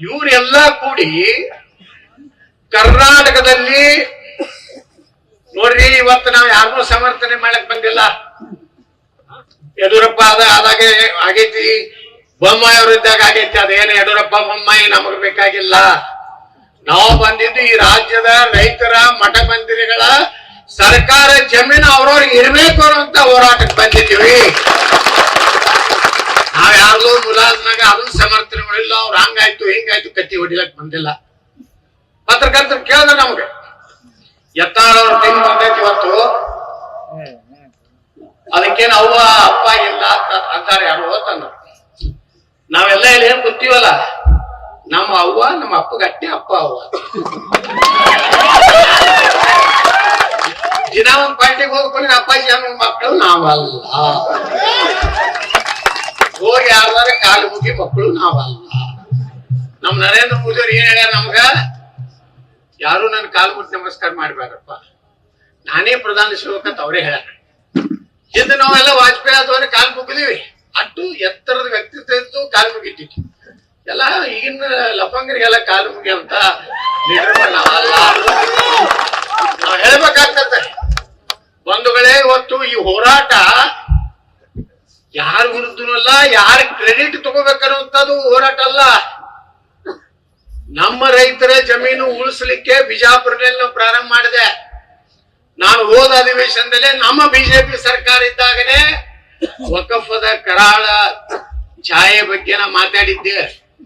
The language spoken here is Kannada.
ಇವರೆಲ್ಲ ಕೂಡಿ ಕರ್ನಾಟಕದಲ್ಲಿ ನೋಡ್ರಿ, ಇವತ್ತು ನಾವು ಯಾರನ್ನೂ ಸಮರ್ಥನೆ ಮಾಡಕ್ ಬಂದಿಲ್ಲ. ಯಡಿಯೂರಪ್ಪ ಅದ ಅದಾಗೆ ಆಗೈತಿ. ಬೊಮ್ಮಾಯಿ ಅವರು ಇದ್ದಾಗ ಆಗೈತಿ. ಅದೇನು ಯಡಿಯೂರಪ್ಪ, ಬೊಮ್ಮಾಯಿ ನಮಗ್ ಬೇಕಾಗಿಲ್ಲ. ನಾವು ಬಂದಿದ್ದು ಈ ರಾಜ್ಯದ ರೈತರ ಮಠ ಮಂದಿರಗಳ ಸರ್ಕಾರ ಜಮೀನು ಅವ್ರವ್ರಿಗೆ ಇರ್ಬೇಕು ಅಂತ ಹೋರಾಟಕ್ಕೆ ಬಂದಿದ್ದೀವಿ. ನಾವ್ ಯಾರ್ದೋ ಮುಲಾಜ್ನಾಗ ಅದನ್ನ ಸಮರ್ಥನೆ ಮಾಡಿಲ್ಲ. ಹಂಗಾಯ್ತು, ಹಿಂಗಾಯ್ತು, ಕತ್ತಿ ಹೊಡಿಲಕ್ ಬಂದಿಲ್ಲ. ಪತ್ರಕರ್ತರು ಕೇಳಿದ ನಮ್ಗೆ. ಎತ್ತಾಳವ್ರ ತಿಂಗ್ ಬಂದೈತಿ ಇವತ್ತು. ಅದಕ್ಕೇನು ಅವ್ವ, ಅಪ್ಪ ಇಲ್ಲ ಅಂತ ಅಂತಾರೆ ಯಾರು ಅಂತಂದ್ರು ನಾವೆಲ್ಲ ಇಲ್ಲಿ ಏನ್ ಗೊತ್ತೀವಲ್ಲ ನಮ್ಮ ಅವ್ವ, ನಮ್ಮ ಅಪ್ಪ ಗಟ್ಟಿ ಅಪ್ಪ ಅವ್ವ. ದಿನ ಒಂದ್ ಪಾರ್ಟಿಗೆ ಹೋಗ್ಕೊಂಡು ಅಪ್ಪಾಜಿ ಅನ್ನೋ ಮಕ್ಕಳು ನಾವಲ್ಲ. ಹೋಗಿ ಯಾರ್ದಾರ ಕಾಲು ಮುಗಿ ಮಕ್ಕಳು ನಾವಲ್ಲ. ನಮ್ ನರೇಂದ್ರ ಮೋದಿ ಅವ್ರು ಏನ್ ಹೇಳ್ಯಾರ ನಮ್ಗ? ಯಾರು ನನ್ ಕಾಲು ಮುಟ್ಟಿ ನಮಸ್ಕಾರ ಮಾಡ್ಬೇಕಪ್ಪ ನಾನೇ ಪ್ರಧಾನ ಸೇವಕ ಅಂತ ಅವರೇ ಹೇಳ್ಯಾರ. ಹಿಂದೆ ನಾವೆಲ್ಲ ವಾಜಪೇಯಿ ಆದವ್ರೆ ಕಾಲು ಮುಗಿದೀವಿ. ಅಟ್ಟು ಎತ್ತರದ ವ್ಯಕ್ತಿತ್ವ ಇತ್ತು ಕಾಲು ಮುಗಿತಿತ್ತು ಎಲ್ಲ ಈಗಿನ ಲಫಂಗರಿಗೆಲ್ಲ ಕಾಲು ಮುಗಿ ಅಂತ ಹೇಳ್ಬೇಕಾಗ್ತದ. ಒಂದು ಬಂಧುಗಳೇ, ಇವತ್ತು ಈ ಹೋರಾಟ ಯಾರ ವಿರುದ್ಧನೂ ಅಲ್ಲ ಯಾರ ಕ್ರೆಡಿಟ್ ತಗೋಬೇಕನ್ನುವಂಥದ್ದು ಹೋರಾಟ ಅಲ್ಲ. ನಮ್ಮ ರೈತರ ಜಮೀನು ಉಳಿಸ್ಲಿಕ್ಕೆ ಬಿಜಾಪುರದಲ್ಲಿ ನಾವು ಪ್ರಾರಂಭ ಮಾಡಿದೆ. ನಾನು ಹೋದ ಅಧಿವೇಶನದಲ್ಲಿ ನಮ್ಮ ಬಿಜೆಪಿ ಸರ್ಕಾರ ಇದ್ದಾಗಲೇ ವಕಫದ ಕರಾಳ ಛಾಯೆ ಬಗ್ಗೆ ನಾ ಮಾತಾಡಿದ್ದೆ.